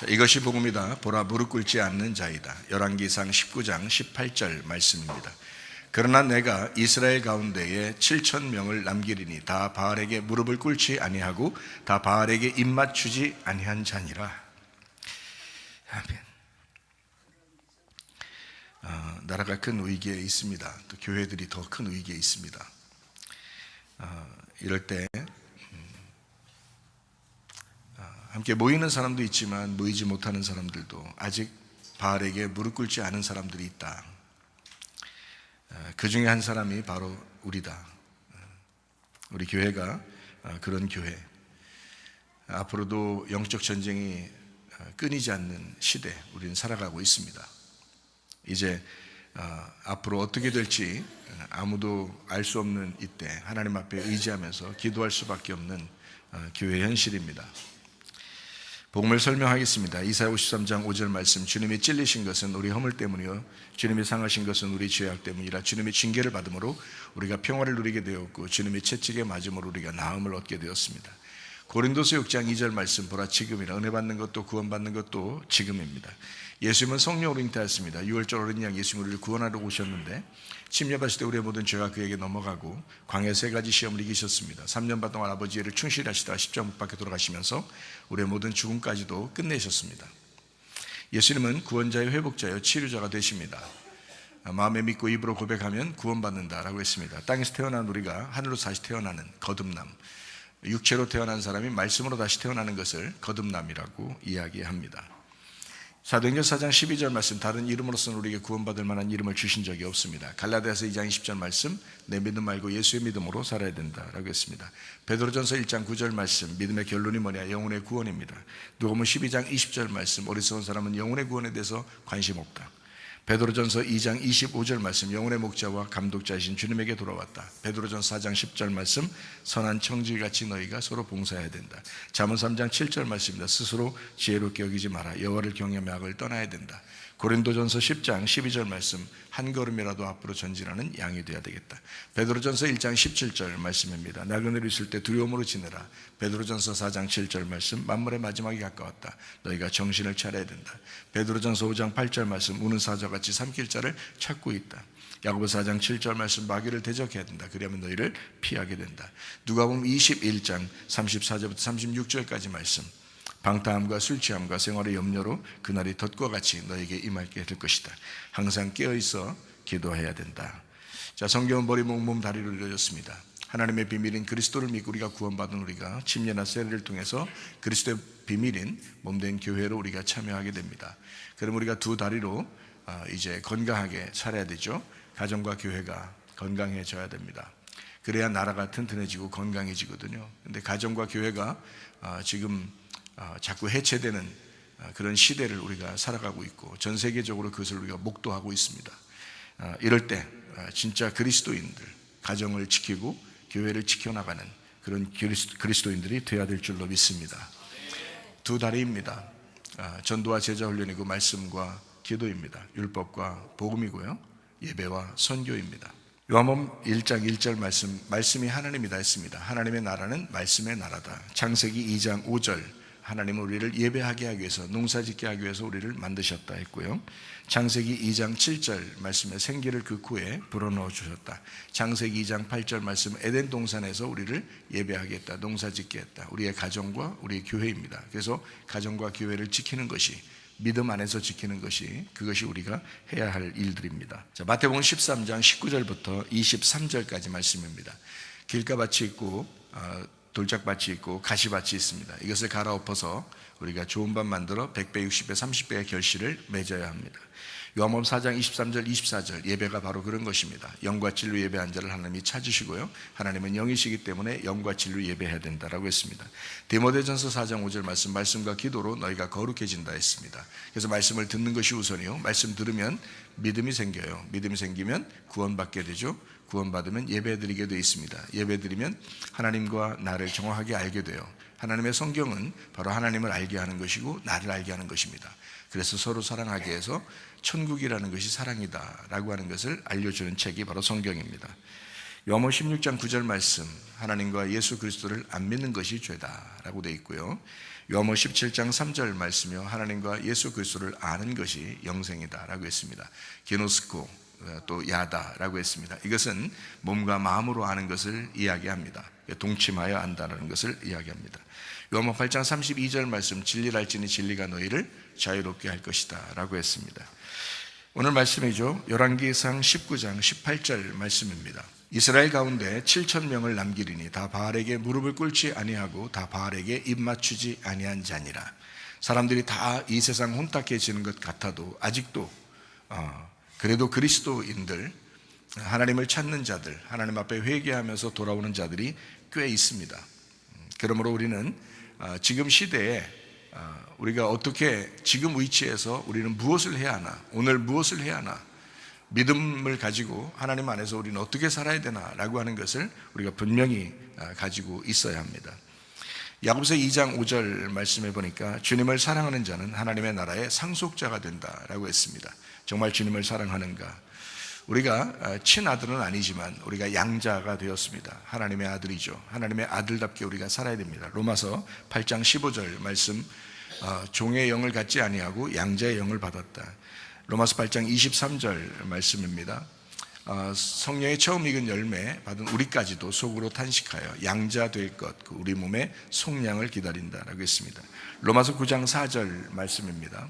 자, 이것이 복음이다. 보라 무릎 꿇지 않는 자이다. 열왕기상 19장 18절 말씀입니다. 그러나 내가 이스라엘 가운데에 7천 명을 남기리니 다 바알에게 무릎을 꿇지 아니하고 다 바알에게 입 맞추지 아니한 자니라. 아멘. 어, 나라가 큰 위기에 있습니다. 또 교회들이 더 큰 위기에 있습니다. 어, 이럴 때 함께 모이는 사람도 있지만 모이지 못하는 사람들도 아직 바알에게 무릎 꿇지 않은 사람들이 있다. 그 중에 한 사람이 바로 우리다. 우리 교회가 어, 그런 교회. 앞으로도 영적 전쟁이 어, 끊이지 않는 시대 우리는 살아가고 있습니다. 이제 어, 앞으로 어떻게 될지 아무도 알 수 없는 이때 하나님 앞에 의지하면서 기도할 수밖에 없는 교회 현실입니다. 복음을 설명하겠습니다. 이사야 53장 5절 말씀 주님이 찔리신 것은 우리 허물 때문이요 주님이 상하신 것은 우리 죄악 때문이라 주님이 징계를 받음으로 우리가 평화를 누리게 되었고 주님이 채찍에 맞음으로 우리가 나음을 얻게 되었습니다. 고린도서 6장 2절 말씀 보라 지금이라 은혜 받는 것도 구원 받는 것도 지금입니다. 예수님은 성령으로 잉태하였습니다. 6월절 어린 양 예수님 우리를 구원하러 오셨는데 침례받을 때 우리의 모든 죄가 그에게 넘어가고 광야 세 가지 시험을 이기셨습니다. 3년 반 동안 아버지 를 충실히 하시다가 십자가 못 박혀 돌아가시면서 우리의 모든 죽음까지도 끝내셨습니다. 예수님은 구원자의 회복자여 치료자가 되십니다. 마음에 믿고 입으로 고백하면 구원받는다라고 했습니다. 땅에서 태어난 우리가 하늘로 다시 태어나는 거듭남, 육체로 태어난 사람이 말씀으로 다시 태어나는 것을 거듭남이라고 이야기합니다. 사도행전 4장 12절 말씀 다른 이름으로서는 우리에게 구원받을 만한 이름을 주신 적이 없습니다. 갈라디아서 2장 20절 말씀 내 믿음 말고 예수의 믿음으로 살아야 된다라고 했습니다. 베드로전서 1장 9절 말씀 믿음의 결론이 뭐냐 영혼의 구원입니다. 누가복음 12장 20절 말씀 어리석은 사람은 영혼의 구원에 대해서 관심 없다. 베드로전서 2장 25절 말씀 영혼의 목자와 감독자이신 주님에게 돌아왔다. 베드로전서 4장 10절 말씀 선한 청지같이 너희가 서로 봉사해야 된다. 잠언 3장 7절 말씀입니다. 스스로 지혜롭게 여기지 마라. 여호와를 경외하며 악을 떠나야 된다. 고린도전서 10장 12절 말씀 한 걸음이라도 앞으로 전진하는 양이 되어야 되겠다. 베드로전서 1장 17절 말씀입니다. 나그네로 있을 때 두려움으로 지내라. 베드로전서 4장 7절 말씀 만물의 마지막이 가까웠다. 너희가 정신을 차려야 된다. 베드로전서 5장 8절 말씀 우는 사자같이 삼킬 자를 찾고 있다. 야고보 4장 7절 말씀 마귀를 대적해야 된다. 그러면 너희를 피하게 된다. 누가복음 21장 34절부터 36절까지 말씀 방탕함과 술 취함과 생활의 염려로 그날이 덫과 같이 너에게 임할게 될 것이다. 항상 깨어 있어 기도해야 된다. 자, 성경은 머리 몸몸 다리로 이루어졌습니다. 하나님의 비밀인 그리스도를 믿고 우리가 구원받은 우리가 침례나 세례를 통해서 그리스도의 비밀인 몸된 교회로 우리가 참여하게 됩니다. 그럼 우리가 두 다리로 아, 이제 건강하게 살아야 되죠. 가정과 교회가 건강해져야 됩니다. 그래야 나라가 튼튼해지고 건강해지거든요. 근데 가정과 교회가 아, 지금 아, 자꾸 해체되는 아, 그런 시대를 우리가 살아가고 있고 전 세계적으로 그것을 우리가 목도하고 있습니다. 아, 이럴 때 진짜 그리스도인들 가정을 지키고 교회를 지켜나가는 그런 그리스도인들이 되어야 될 줄로 믿습니다. 두 다리입니다. 전도와 제자 훈련이고 말씀과 기도입니다. 율법과 복음이고요. 예배와 선교입니다. 요한복음 1장 1절 말씀 말씀이 하나님이다 했습니다. 하나님의 나라는 말씀의 나라다. 창세기 2장 5절 하나님은 우리를 예배하게 하기 위해서 농사짓게 하기 위해서 우리를 만드셨다 했고요. 창세기 2장 7절 말씀에 생기를 그 코에 불어넣어 주셨다. 창세기 2장 8절 말씀 에덴 동산에서 우리를 예배하겠다. 농사짓게 했다. 우리의 가정과 우리의 교회입니다. 그래서 가정과 교회를 지키는 것이 믿음 안에서 지키는 것이 그것이 우리가 해야 할 일들입니다. 자, 마태복음 13장 19절부터 23절까지 말씀입니다. 길가밭이 있고 어, 돌짝밭이 있고 가시밭이 있습니다. 이것을 갈아엎어서 우리가 좋은 밭 만들어 100배, 60배, 30배의 결실을 맺어야 합니다. 요한복음 4장 23절, 24절 예배가 바로 그런 것입니다. 영과 진로 예배한 자를 하나님이 찾으시고요. 하나님은 영이시기 때문에 영과 진로 예배해야 된다라고 했습니다. 디모데전서 4장 5절 말씀 말씀과 기도로 너희가 거룩해진다 했습니다. 그래서 말씀을 듣는 것이 우선이요. 말씀 들으면 믿음이 생겨요. 믿음이 생기면 구원받게 되죠. 구원받으면 예배드리게 되어 있습니다. 예배드리면 하나님과 나를 정확하게 알게 돼요. 하나님의 성경은 바로 하나님을 알게 하는 것이고 나를 알게 하는 것입니다. 그래서 서로 사랑하게 해서 천국이라는 것이 사랑이다라고 하는 것을 알려주는 책이 바로 성경입니다. 요한복 16장 9절 말씀 하나님과 예수 그리스도를 안 믿는 것이 죄다라고 되어 있고요. 요한복 17장 3절 말씀이요 하나님과 예수 그리스도를 아는 것이 영생이다라고 했습니다. 게노스코 어, 또 야다라고 했습니다. 이것은 몸과 마음으로 아는 것을 이야기합니다. 동침하여 안다는 것을 이야기합니다. 요한복 8장 32절 말씀 진리를 알지니 진리가 너희를 자유롭게 할 것이다라고 했습니다. 오늘 말씀이죠. 열왕기상 19장 18절 말씀입니다. 이스라엘 가운데 7천 명을 남기리니 다 바알에게 무릎을 꿇지 아니하고 다 바알에게 입 맞추지 아니한 자니라. 사람들이 다 이 세상 혼탁해지는 것 같아도 아직도 어, 그래도 그리스도인들 하나님을 찾는 자들 하나님 앞에 회개하면서 돌아오는 자들이 꽤 있습니다. 음, 그러므로 우리는 어, 지금 시대에 어, 우리가 어떻게 지금 위치에서 우리는 무엇을 해야 하나 오늘 무엇을 해야 하나 믿음을 가지고 하나님 안에서 우리는 어떻게 살아야 되나라고 하는 것을 우리가 분명히 아, 가지고 있어야 합니다. 야고보서 2장 5절 말씀해 보니까 주님을 사랑하는 자는 하나님의 나라의 상속자가 된다라고 했습니다. 정말 주님을 사랑하는가? 우리가 아, 친아들은 아니지만 우리가 양자가 되었습니다. 하나님의 아들이죠. 하나님의 아들답게 우리가 살아야 됩니다. 로마서 8장 15절 말씀 아, 종의 영을 갖지 아니하고 양자의 영을 받았다. 로마서 8장 23절 말씀입니다. 어, 성령의 처음 익은 열매 받은 우리까지도 속으로 탄식하여 양자 될 것, 그 우리 몸의 속량을 기다린다라고 했습니다. 로마서 9장 4절 말씀입니다.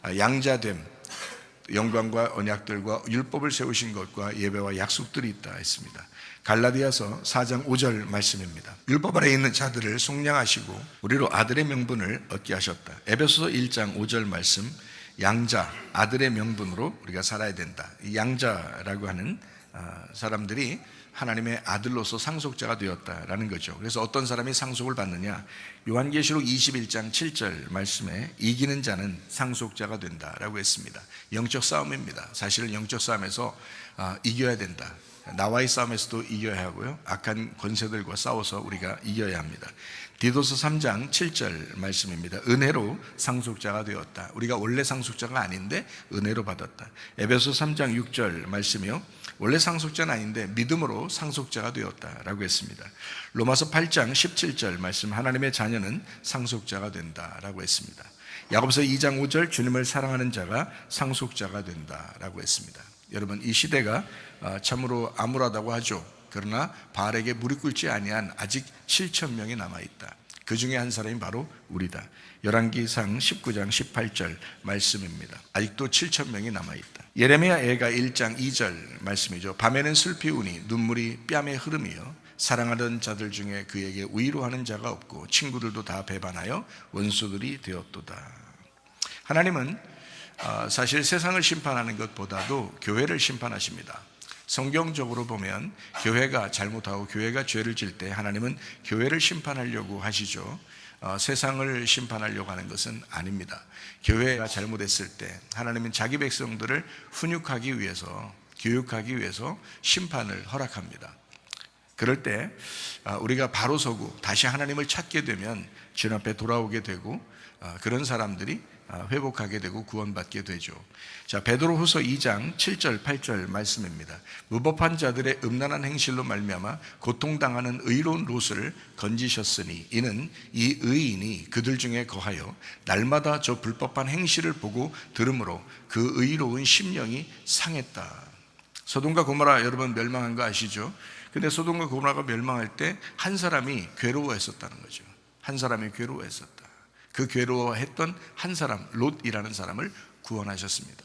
아, 양자됨, 영광과 언약들과 율법을 세우신 것과 예배와 약속들이 있다 했습니다. 갈라디아서 4장 5절 말씀입니다. 율법 아래 있는 자들을 속량하시고 우리로 아들의 명분을 얻게 하셨다. 에베소서 1장 5절 말씀 양자 아들의 명분으로 우리가 살아야 된다. 이 양자라고 하는 아, 사람들이 하나님의 아들로서 상속자가 되었다라는 거죠. 그래서 어떤 사람이 상속을 받느냐? 요한계시록 21장 7절 말씀에 이기는 자는 상속자가 된다라고 했습니다. 영적 싸움입니다. 사실은 영적 싸움에서 아, 이겨야 된다. 나와의 싸움에서도 이겨야 하고요. 악한 권세들과 싸워서 우리가 이겨야 합니다. 디도서 3장 7절 말씀입니다. 은혜로 상속자가 되었다. 우리가 원래 상속자가 아닌데 은혜로 받았다. 에베소 3장 6절 말씀이요. 원래 상속자는 아닌데 믿음으로 상속자가 되었다라고 했습니다. 로마서 8장 17절 말씀 하나님의 자녀는 상속자가 된다라고 했습니다. 야고보서 2장 5절 주님을 사랑하는 자가 상속자가 된다라고 했습니다. 여러분 이 시대가 아, 참으로 암울하다고 하죠. 그러나 바알에게 무릎 꿇지 아니한 아직 7천 명이 남아 있다. 그 중에 한 사람이 바로 우리다. 열왕기상 19장 18절 말씀입니다. 아직도 7천 명이 남아 있다. 예레미야 애가 1장 2절 말씀이죠. 밤에는 슬피 우니 눈물이 뺨에 흐름이요 사랑하던 자들 중에 그에게 위로하는 자가 없고 친구들도 다 배반하여 원수들이 되었도다. 하나님은 어, 사실 세상을 심판하는 것보다도 교회를 심판하십니다. 성경적으로 보면 교회가 잘못하고 교회가 죄를 질 때 하나님은 교회를 심판하려고 하시죠. 어, 세상을 심판하려고 하는 것은 아닙니다. 교회가 잘못했을 때 하나님은 자기 백성들을 훈육하기 위해서 교육하기 위해서 심판을 허락합니다. 그럴 때 어, 우리가 바로 서고 다시 하나님을 찾게 되면 주님 앞에 돌아오게 되고 어, 그런 사람들이 아, 회복하게 되고 구원받게 되죠. 자, 베드로후서 2장 7절 8절 말씀입니다. 무법한 자들의 음란한 행실로 말미암아 고통당하는 의로운 롯을 건지셨으니 이는 이 의인이 그들 중에 거하여 날마다 저 불법한 행실을 보고 들으므로 그 의로운 심령이 상했다. 소돔과 고모라 여러분 멸망한 거 아시죠? 근데 소돔과 고모라가 멸망할 때 한 사람이 괴로워했었다는 거죠. 한 사람이 괴로워했었다. 그 괴로워했던 한 사람, 롯이라는 사람을 구원하셨습니다.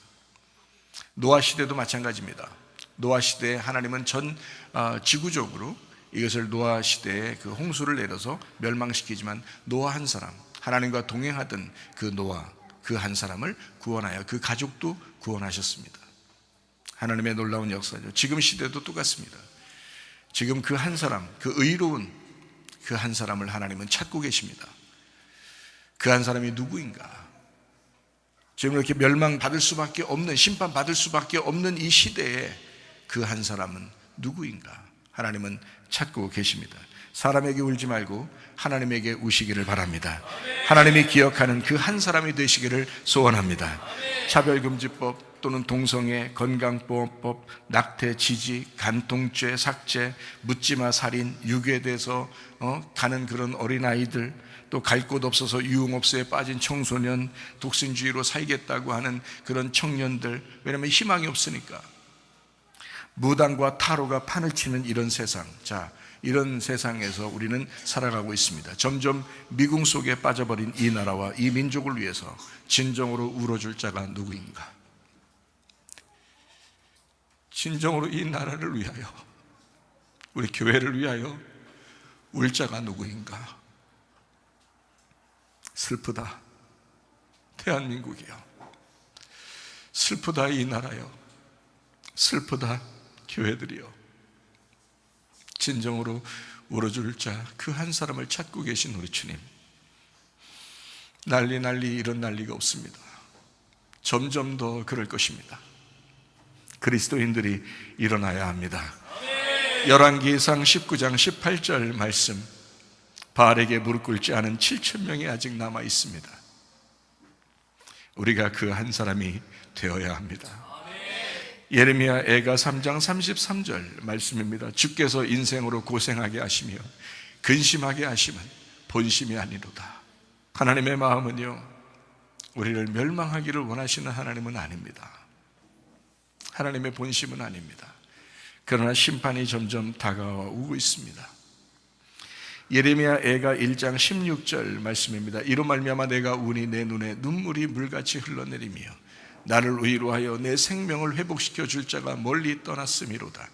노아 시대도 마찬가지입니다. 노아 시대에 하나님은 전 어, 지구적으로 이것을 노아 시대에 그 홍수를 내려서 멸망시키지만 노아 한 사람, 하나님과 동행하던 그 노아 그 한 사람을 구원하여 그 가족도 구원하셨습니다. 하나님의 놀라운 역사죠. 지금 시대도 똑같습니다. 지금 그 한 사람, 그 의로운 그 한 사람을 하나님은 찾고 계십니다. 그 한 사람이 누구인가? 지금 이렇게 멸망받을 수밖에 없는, 심판받을 수밖에 없는 이 시대에 그 한 사람은 누구인가? 하나님은 찾고 계십니다. 사람에게 울지 말고 하나님에게 우시기를 바랍니다. 하나님이 기억하는 그 한 사람이 되시기를 소원합니다. 차별금지법 또는 동성애, 건강보험법, 낙태, 지지, 간통죄, 삭제, 묻지마 살인, 유괴돼서 어, 가는 그런 어린아이들 또 갈 곳 없어서 유흥업소에 빠진 청소년, 독신주의로 살겠다고 하는 그런 청년들, 왜냐하면 희망이 없으니까. 무당과 타로가 판을 치는 이런 세상. 자, 이런 세상에서 우리는 살아가고 있습니다. 점점 미궁 속에 빠져버린 이 나라와 이 민족을 위해서 진정으로 울어줄 자가 누구인가? 진정으로 이 나라를 위하여, 우리 교회를 위하여 울 자가 누구인가? 슬프다. 대한민국이요. 슬프다, 이 나라요. 슬프다, 교회들이요. 진정으로 울어줄 자, 그 한 사람을 찾고 계신 우리 주님. 난리 난리 이런 난리가 없습니다. 점점 더 그럴 것입니다. 그리스도인들이 일어나야 합니다. 열왕기상 19장 18절 말씀. 바알에게 무릎 꿇지 않은 7천 명이 아직 남아 있습니다. 우리가 그 한 사람이 되어야 합니다. 예레미야 애가 3장 33절 말씀입니다. 주께서 인생으로 고생하게 하시며 근심하게 하심은 본심이 아니로다. 하나님의 마음은요, 우리를 멸망하기를 원하시는 하나님은 아닙니다. 하나님의 본심은 아닙니다. 그러나 심판이 점점 다가오고 있습니다. 예레미야 애가 1장 16절 말씀입니다. 이로 말미암아 내가 운이 내 눈에 눈물이 물같이 흘러내리며 나를 위로하여 내 생명을 회복시켜 줄 자가 멀리 떠났음이로다.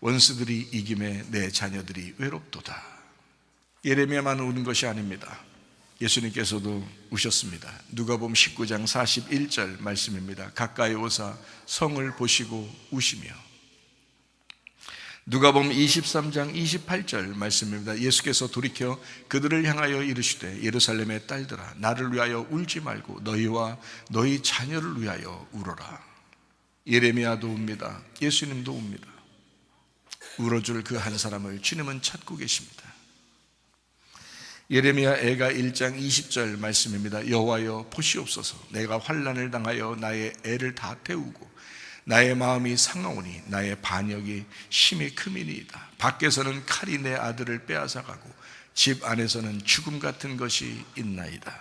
원수들이 이김에 내 자녀들이 외롭도다. 예레미야만 우는 것이 아닙니다. 예수님께서도 우셨습니다. 누가복음 19장 41절 말씀입니다. 가까이 오사 성을 보시고 우시며 누가복음 23장 28절 말씀입니다. 예수께서 돌이켜 그들을 향하여 이르시되 예루살렘의 딸들아 나를 위하여 울지 말고 너희와 너희 자녀를 위하여 울어라. 예레미야도 웁니다. 예수님도 웁니다. 울어줄 그 한 사람을 주님은 찾고 계십니다. 예레미야 애가 1장 20절 말씀입니다. 여호와여 보시옵소서 내가 환난을 당하여 나의 애를 다 태우고 나의 마음이 상하오니 나의 반역이 심히 크미니이다. 밖에서는 칼이 내 아들을 빼앗아 가고 집 안에서는 죽음 같은 것이 있나이다.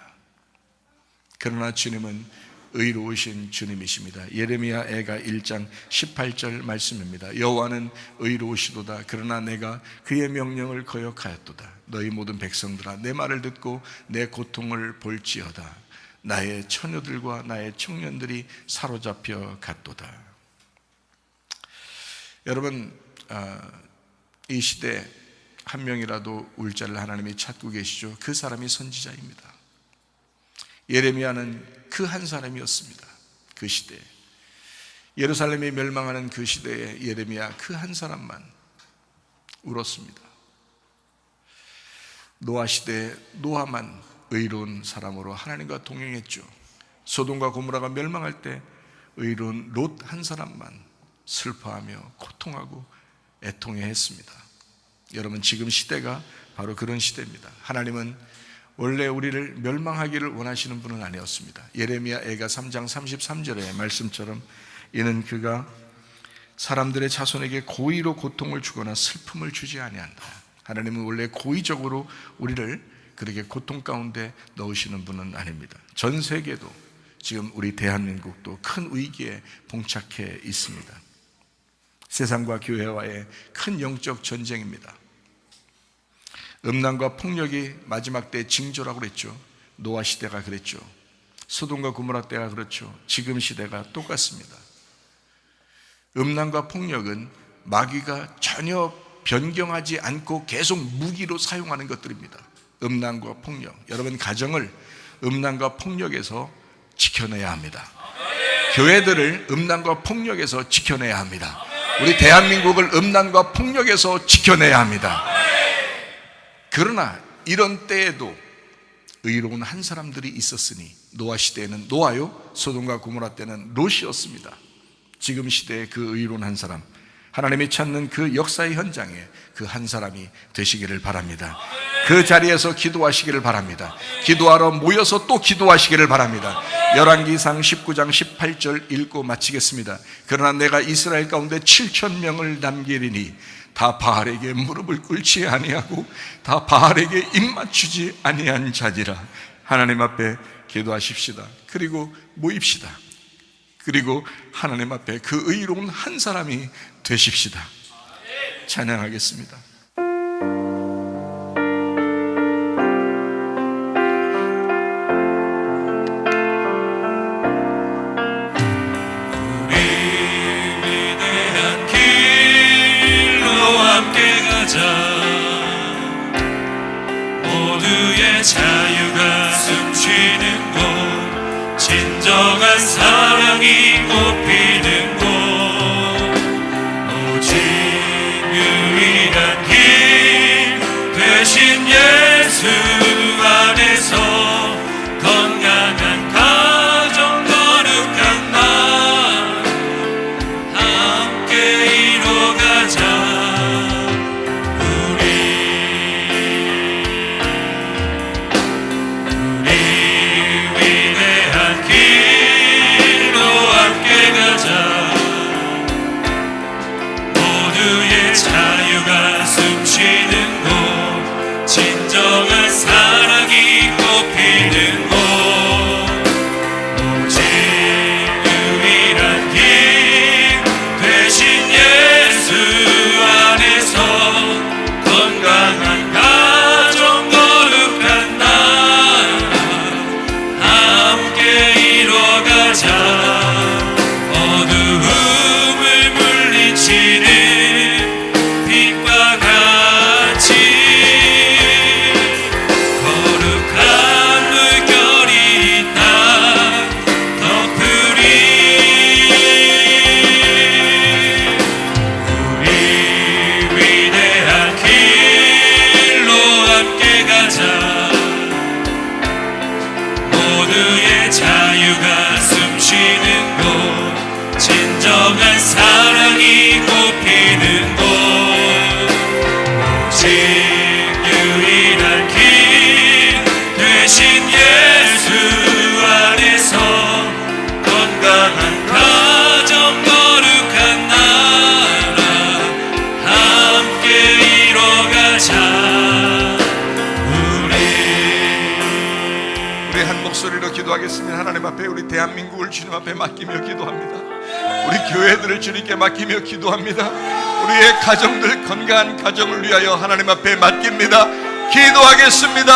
그러나 주님은 의로우신 주님이십니다. 예레미야 애가 1장 18절 말씀입니다. 여호와는 의로우시도다. 그러나 내가 그의 명령을 거역하였도다. 너희 모든 백성들아 내 말을 듣고 내 고통을 볼지어다. 나의 처녀들과 나의 청년들이 사로잡혀 갔도다. 여러분 아, 이 시대 한 명이라도 울자를 하나님이 찾고 계시죠. 그 사람이 선지자입니다. 예레미야는 그 한 사람이었습니다. 그 시대 예루살렘이 멸망하는 그 시대에 예레미야 그 한 사람만 울었습니다. 노아 시대에 노아만 의로운 사람으로 하나님과 동행했죠. 소돔과 고모라가 멸망할 때 의로운 롯 한 사람만 슬퍼하며 고통하고 애통해 했습니다. 여러분 지금 시대가 바로 그런 시대입니다. 하나님은 원래 우리를 멸망하기를 원하시는 분은 아니었습니다. 예레미야 애가 3장 33절의 말씀처럼 이는 그가 사람들의 자손에게 고의로 고통을 주거나 슬픔을 주지 아니한다. 하나님은 원래 고의적으로 우리를 그렇게 고통 가운데 넣으시는 분은 아닙니다. 전 세계도 지금 우리 대한민국도 큰 위기에 봉착해 있습니다. 세상과 교회와의 큰 영적 전쟁입니다. 음란과 폭력이 마지막 때 징조라고 그랬죠. 노아 시대가 그랬죠. 소돔과 고모라 때가 그렇죠. 지금 시대가 똑같습니다. 음란과 폭력은 마귀가 전혀 변경하지 않고 계속 무기로 사용하는 것들입니다. 음란과 폭력. 여러분 가정을 음란과 폭력에서 지켜내야 합니다. 교회들을 음란과 폭력에서 지켜내야 합니다. 우리 대한민국을 음란과 폭력에서 지켜내야 합니다. 그러나 이런 때에도 의로운 한 사람들이 있었으니 노아 시대에는 노아요, 소돔과 고모라 때는 롯이었습니다. 지금 시대에 그 의로운 한 사람, 하나님이 찾는 그 역사의 현장에 그 한 사람이 되시기를 바랍니다. 그 자리에서 기도하시기를 바랍니다. 기도하러 모여서 또 기도하시기를 바랍니다. 열왕기상 19장 18절 읽고 마치겠습니다. 그러나 내가 이스라엘 가운데 7천 명을 남기리니 다 바알에게 무릎을 꿇지 아니하고 다 바알에게 입 맞추지 아니한 자니라. 하나님 앞에 기도하십시다. 그리고 모입시다. 그리고 하나님 앞에 그 의로운 한 사람이 되십시다. 찬양하겠습니다 기도하겠습니다. 하나님 앞에 우리 대한민국을 주님 앞에 맡기며 기도합니다. 우리 교회들을 주님께 맡기며 기도합니다. 우리의 가정들 건강한 가정을 위하여 하나님 앞에 맡깁니다. 기도하겠습니다.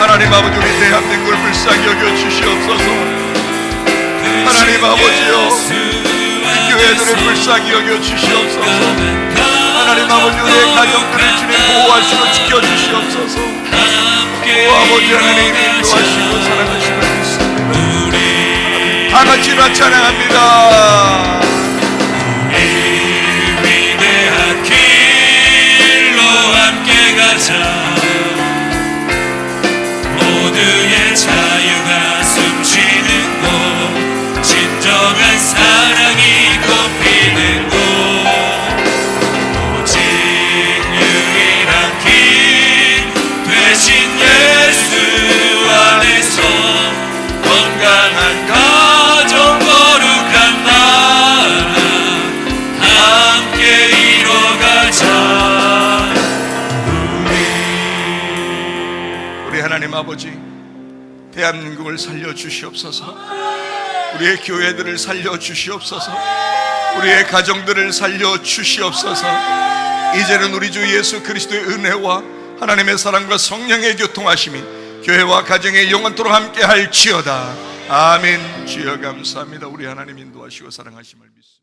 하나님 아버지 우리 대한민국을 불쌍히 여겨 주시옵소서. 하나님 아버지요 우리 교회들을 불쌍히 여겨 주시옵소서. 하나님 아버지 보호하시고 지켜주시옵소서. 오 아버지 하나님 인도하시고 사랑하시고 믿습니다 다 같이 다 찬양합니다. 위대한 길로 함께 가자. 모두의 자유 아버지 대한민국을 살려 주시옵소서. 우리의 교회들을 살려 주시옵소서. 우리의 가정들을 살려 주시옵소서. 이제는 우리 주 예수 그리스도의 은혜와 하나님의 사랑과 성령의 교통하심이 교회와 가정에 영원토록 함께 할지어다. 아멘. 주여 감사합니다. 우리 하나님 인도하시고 사랑하심을 믿습니다